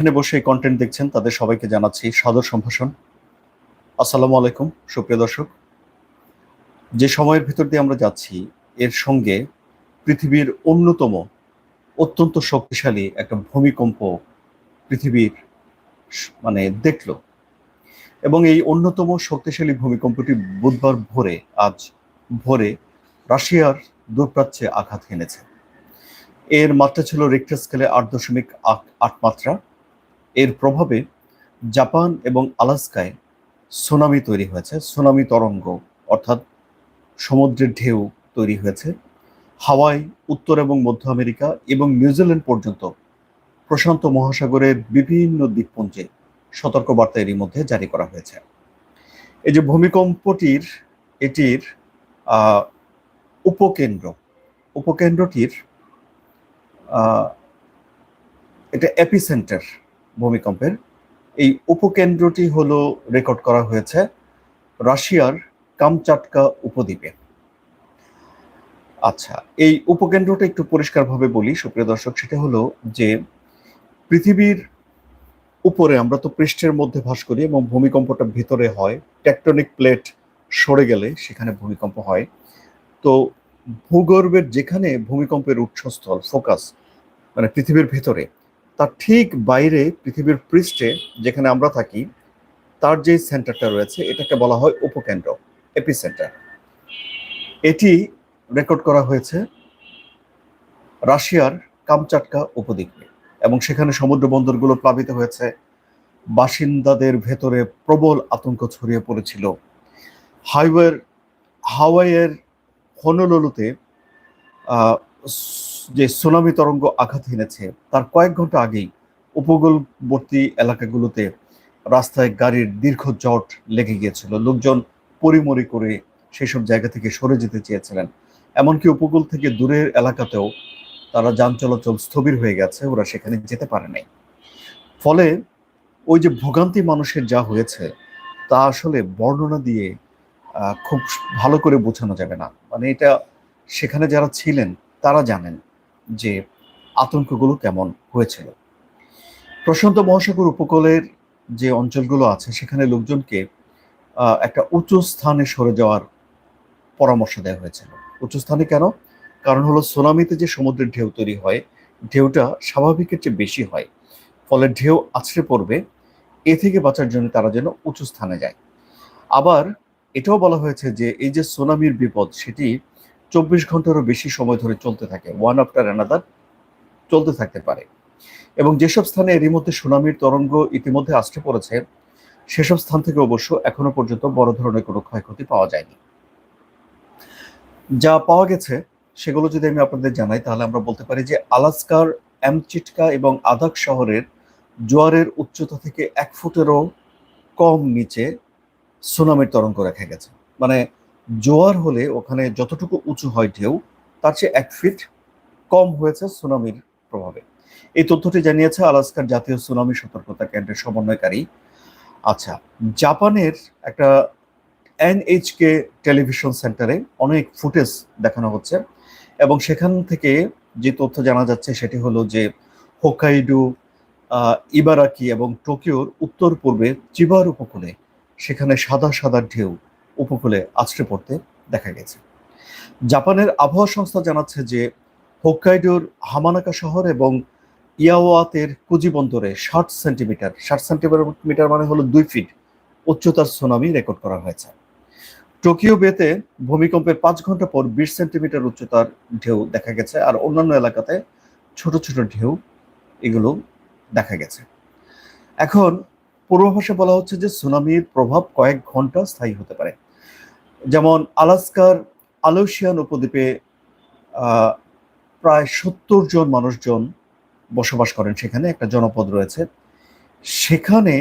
এখানে বসে এই কন্টেন্ট দেখছেন, তাদের সবাইকে জানাচ্ছি সাদর সম্ভাষণ। আসসালামু আলাইকুম, সুপ্রিয় দর্শক। যে সময়ের ভিতর দিয়ে আমরা যাচ্ছি, এর সঙ্গে পৃথিবীর অন্যতম অত্যন্ত শক্তিশালী একটা ভূমিকম্প পৃথিবীর মানে দেখল। এবং এই অন্যতম শক্তিশালী ভূমিকম্পটি বুধবার ভোরে, আজ ভোরে রাশিয়ার দূরপ্রাচ্যে আঘাত হেনেছে এর মাত্রা ছিল রিক্টার স্কেলে আট দশমিক আট মাত্রা। এর প্রভাবে জাপান এবং আলাস্কায় সুনামি তৈরি হয়েছে, সুনামি তরঙ্গ, অর্থাৎ সমুদ্রের ঢেউ তৈরি হয়েছে। হাওয়াই, উত্তর এবং মধ্য আমেরিকা এবং নিউজিল্যান্ড পর্যন্ত প্রশান্ত মহাসাগরের বিভিন্ন দ্বীপপুঞ্জে সতর্কবার্তা এরই মধ্যে জারি করা হয়েছে। এই যে ভূমিকম্পটির, এটির উপকেন্দ্র, উপকেন্দ্রটির এটা এপিসেন্টার ভূমিকম্পের। এই উপকেন্দ্রটি হলো রেকর্ড করা হয়েছে রাশিয়ার কামচাটকা উপদ্বীপে। আচ্ছা এই উপকেন্দ্রটা একটু পরিষ্কারভাবে বলি, সুপ্রিয় দর্শক, সেটা হলো যে পৃথিবীর উপরে আমরা তো পৃষ্ঠের মধ্যে ভাস করি এবং ভূমিকম্পটা ভিতরে হয়, টেকটনিক প্লেট সরে গেলে সেখানে ভূমিকম্প হয়। তো ভূগর্ভের যেখানে ভূমিকম্পের উৎসস্থল, ফোকাস মানে পৃথিবীর ভেতরে তার ঠিক বাইরে পৃথিবীর পৃষ্ঠে যেখানে আমরা থাকি, তার যে সেন্টারটা রয়েছে, এটাকে বলা হয় উপকেন্দ্র এপি সেন্টার এটি রেকর্ড করা হয়েছে রাশিয়ার কামচাটকা উপদ্বীপে এবং সেখানে সমুদ্র বন্দরগুলো প্লাবিত হয়েছে। বাসিন্দাদের ভেতরে প্রবল আতঙ্ক ছড়িয়ে পড়েছিল। হাইওয়ের, হাওয়াইয়ের স- যে সুনামি তরঙ্গ আঘাত হেনেছে, তার কয়েক ঘণ্টা আগেই উপকূলবর্তী এলাকাগুলোতে রাস্তায় গাড়ির দীর্ঘ জট লেগে গিয়েছিল। লোকজন পরিমরি করে সেসব জায়গা থেকে সরে যেতে চেয়েছিলেন। এমনকি উপকূল থেকে দূরের এলাকাতেও তারা যান চলাচল স্থবির হয়ে গেছে, ওরা সেখানে যেতে পারে নাই। ফলে ওই যে ভোগান্তি মানুষের যা হয়েছে, তা আসলে বর্ণনা দিয়ে খুব ভালো করে বোঝানো যাবে না। মানে এটা সেখানে যারা ছিলেন, তারা জানেন। যে আতঙ্কগুলো কেমন হয়েছিল। প্রশান্ত মহাসাগর উপকূলের যে অঞ্চলগুলো আছে, সেখানে লোকজনকে একটা উঁচু স্থানে সরে যাওয়ার পরামর্শ দেওয়া হয়েছিল। উঁচু স্থানে কেন? কারণ হলো সুনামিতে যে সমুদ্রের ঢেউ তৈরি হয়, ঢেউটা স্বাভাবিকের চেয়ে বেশি হয়। ফলে ঢেউ আছড়ে পড়বে, এ থেকে বাঁচার জন্য তারা যেন উঁচু স্থানে যায়। আবার এটাও বলা হয়েছে যে, এই যে সুনামির বিপদ, সেটি চব্বিশ ঘন্টারও বেশি সময় ধরে চলতে থাকে। ওয়ান আফটার অ্যানাদার চলতে থাকতে পারে। এবং যেসব স্থানে এরই মধ্যে সুনামির তরঙ্গ ইতিমধ্যে আসতে পড়েছে, সেসব স্থান থেকে অবশ্য এখনও পর্যন্ত বড় ধরনের কোনো ক্ষয়ক্ষতি পাওয়া যায়নি। যা পাওয়া গেছে, সেগুলো যদি আমি আপনাদের জানাই, তাহলে আমরা বলতে পারি যে আলাস্কার, অ্যামচিটকা এবং আদাক শহরের জোয়ারের উচ্চতা থেকে এক ফুটেরও কম নিচে সুনামির তরঙ্গ দেখা গেছে। মানে জোয়ার হলে ওখানে যতটুকু উঁচু হয় ঢেউ, তার চেয়ে এক ফিট কম হয়েছে সুনামির প্রভাবে। এই তথ্যটি জানিয়েছে আলাস্কার জাতীয় সুনামি সতর্কতা কেন্দ্রের সমন্বয়কারী। আচ্ছা জাপানের একটা এনএইচকে টেলিভিশন সেন্টারে অনেক ফুটেজ দেখানো হচ্ছে এবং সেখান থেকে যে তথ্য জানা যাচ্ছে সেটি হলো যে হোকাইডু ইবারাকি এবং টোকিওর উত্তর পূর্বে চিবার উপকূলে সেখানে সাদা সাদা ঢেউ উপকূলে আছড়ে পড়তে দেখা গেছে। জাপানের আবহাওয়া সংস্থা জানাচ্ছে যে, হোক্কাইডোর হামানাকা শহর এবং ইয়াওয়াতের কুজি বন্দরে ষাট সেন্টিমিটার ষাট সেন্টিমিটার মানে হলো দুই ফিট উচ্চতার সুনামি রেকর্ড করা হয়েছে। টোকিও বেতে ভূমিকম্পের পাঁচ ঘণ্টা পর বিশ সেন্টিমিটার উচ্চতার ঢেউ দেখা গেছে আর অন্যান্য এলাকাতে ছোট ছোট ঢেউ এগুলো দেখা গেছে। এখন পূর্বাভাসে বলা হচ্ছে যে, সুনামির প্রভাব কয়েক ঘণ্টা স্থায়ী হতে পারে। যেমন আলাস্কার আলোসিয়ান উপদ্বীপে প্রায় সত্তর জন মানুষজন বসবাস করেন সেখানে, একটা জনপদ রয়েছে। সেখানে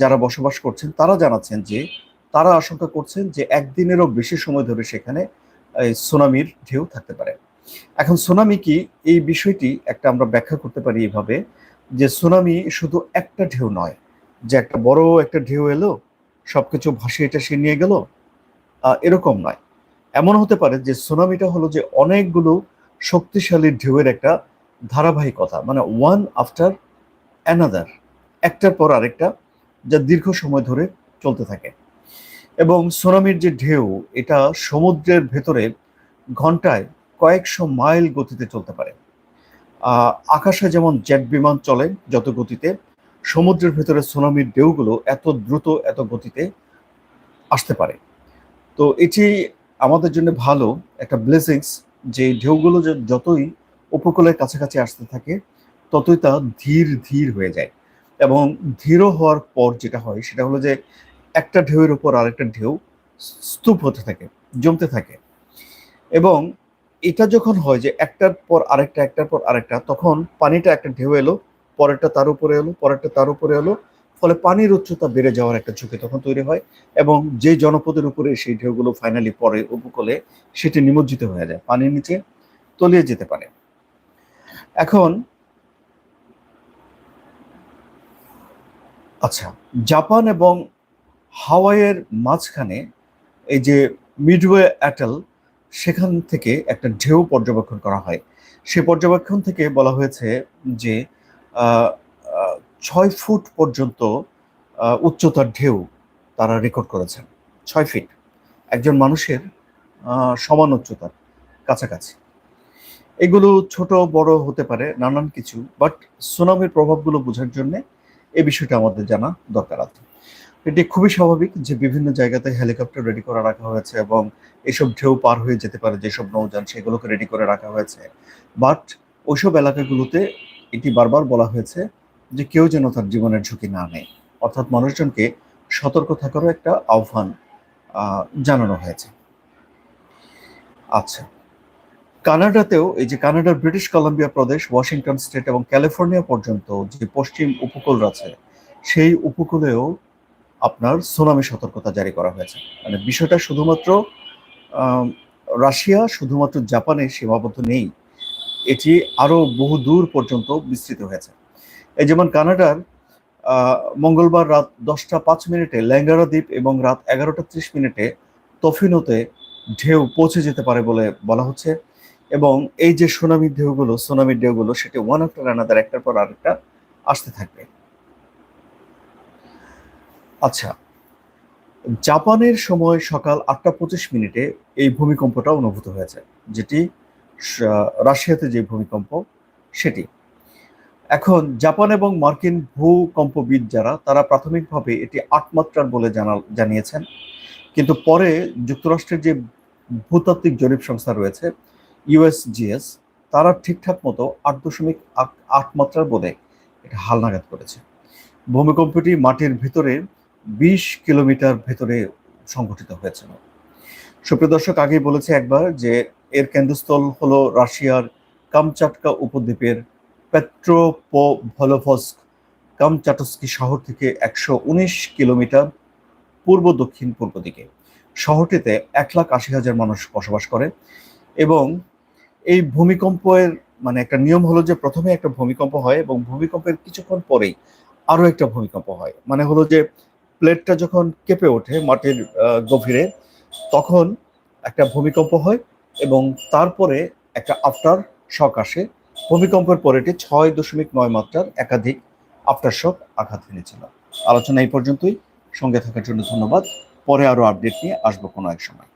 যারা বসবাস করছেন, তারা জানাচ্ছেন যে, তারা আশঙ্কা করছেন যে, একদিনেরও বেশি সময় ধরে সেখানে সুনামির ঢেউ থাকতে পারে। এখন সুনামি কি? এই বিষয়টি একটা আমরা ব্যাখ্যা করতে পারি এইভাবে যে, সুনামি শুধু একটা ঢেউ নয়, যে একটা বড় একটা ঢেউ এলো, সবকিছু ভাসিয়ে টাসিয়ে নিয়ে গেল এরকম নয়। এমন হতে পারে যে সুনামিটা হলো যে অনেকগুলো শক্তিশালী ঢেউয়ের একটা ধারাবাহিকতা মানে ওয়ান আফটার অ্যানাদার একটার পর আরেকটা যা দীর্ঘ সময় ধরে চলতে থাকে। এবং সুনামির যে ঢেউ, এটা সমুদ্রের ভেতরে ঘন্টায় কয়েকশো মাইল গতিতে চলতে পারে। আকাশে যেমন জেট বিমান চলে যত গতিতে, সমুদ্রের ভেতরে সুনামির ঢেউগুলো এত দ্রুত, এত গতিতে আসতে পারে। তো এটি আমাদের জন্য ভালো, একটা ব্লেসিংস যে ঢেউগুলো যতই উপকূলের কাছাকাছি আসতে থাকে, ততই তা ধীর ধীর হয়ে যায়। এবং ধীর হওয়ার পর যেটা হয়, সেটা হলো যে একটা ঢেউয়ের উপর আরেকটা ঢেউ স্তূপ হতে থাকে, জমতে থাকে। এবং এটা যখন হয় যে একটার পর আরেকটা, একটার পর আরেকটা, তখন পানিটা একটা ঢেউ এলো, পরেরটা তার উপরে এলো, পরেরটা তার উপরে এলো ফলে পানির উচ্চতা বেড়ে যাওয়ার একটা ঝুঁকি তখন তৈরি হয় এবং যে জনপদের উপরে সেই ঢেউগুলো ফাইনালি পরে উপকূলে সেটি নিমজ্জিত হয়ে যায়, পানির নিচে তলিয়ে যেতে পারে। এখন আচ্ছা জাপান এবং হাওয়াইয়ের মাঝখানে এই যে মিডওয়ে অ্যাটেল, সেখান থেকে একটা ঢেউ পর্যবেক্ষণ করা হয়। সে পর্যবেক্ষণ থেকে বলা হয়েছে যে ছয় ফুট পর্যন্ত উচ্চতার ঢেউ তারা রেকর্ড করেছেন। ছয় ফিট একজন মানুষের সমান উচ্চতার কাছাকাছি। এগুলো ছোট, বড় হতে পারে, নানান কিছু বাট সুনামির প্রভাবগুলো বোঝার জন্য এই বিষয়টা আমাদের জানা দরকার আছে। এটি খুবই স্বাভাবিক যে বিভিন্ন জায়গাতে হেলিকপ্টার রেডি করে রাখা হয়েছে এবং এসব ঢেউ পার হয়ে যেতে পারে, যেসব নৌযান সেগুলোকে রেডি করে রাখা হয়েছে। বাট ওইসব এলাকাগুলোতে এটি বারবার বলা হয়েছে যে কেউ যেন তার জীবনের ঝুঁকি না নেয়। অর্থাৎ মানুষজনকে সতর্ক থাকারও একটা আহ্বান জানানো হয়েছে। আচ্ছা কানাডাতেও এই যে কানাডার ব্রিটিশ কলাম্বিয়া প্রদেশ, ওয়াশিংটন স্টেট এবং ক্যালিফোর্নিয়া পর্যন্ত যে পশ্চিম উপকূল আছে সেই উপকূলেও আপনার সুনামি সতর্কতা জারি করা হয়েছে। মানে বিষয়টা শুধুমাত্র রাশিয়া, শুধুমাত্র জাপানে সীমাবদ্ধ নেই, এটি আরও বহু দূর পর্যন্ত বিস্তৃত হয়েছে। এই যেমন কানাডার মঙ্গলবার রাত দশটা পাঁচ মিনিটে ল্যাঙ্গারা দ্বীপ এবং রাত এগারোটা ত্রিশ মিনিটে তফিনোতে ঢেউ পৌঁছে যেতে পারে বলে বলা হচ্ছে। এবং এই যে সুনামির ঢেউগুলো সুনামির ঢেউগুলো, সেটি ওয়ান আফটার অ্যানাদার একটার পর আরেকটা আসতে থাকবে। আচ্ছা জাপানের সময় সকাল আটটা পঁচিশ মিনিটে এই ভূমিকম্পটা অনুভূত হয়েছে, যেটি রাশিয়াতে যে ভূমিকম্প, সেটি। এখন জাপান এবং মার্কিন ভূকম্পবিদ যারা, তারা প্রাথমিকভাবে এটি আট মাত্রার বলে জানা জানিয়েছেন। কিন্তু পরে যুক্তরাষ্ট্রের যে ভূতাত্ত্বিক জরিপ সংস্থা রয়েছে ইউএসজিএস তারা ঠিকঠাক মতো আট দশমিক আট মাত্রার বলে এটা হালনাগাদ করেছে। ভূমিকম্পটি মাটির ভিতরে বিশ কিলোমিটার ভেতরে সংঘটিত হয়েছিল। সুপ্রিয় দর্শক, আগেই বলেছে একবার যে এর কেন্দ্রস্থল হলো রাশিয়ার কামচাটকা উপদ্বীপের পেট্রোপোভলভস্ক কামচাটস্কি শহর থেকে একশো উনিশ কিলোমিটার পূর্ব দক্ষিণ পূর্ব দিকে। শহরটিতে এক লাখ আশি হাজার মানুষ বসবাস করে এবং এই ভূমিকম্পের মানে একটা নিয়ম হলো যে প্রথমে একটা ভূমিকম্প হয় এবং ভূমিকম্পের কিছুক্ষণ পরেই আরও একটা ভূমিকম্প হয়। মানে হলো যে প্লেটটা যখন কেঁপে ওঠে মাটির গভীরে, তখন একটা ভূমিকম্প হয় এবং তারপরে একটা আফটার শক আসে ভূমিকম্পের পরে এটি ছয় দশমিক নয় মাত্রার একাধিক আফটার শক আঘাত এনেছিল আলোচনা এই পর্যন্তই। সঙ্গে থাকার জন্য ধন্যবাদ। পরে আরও আপডেট নিয়ে আসব কোনো এক সময়।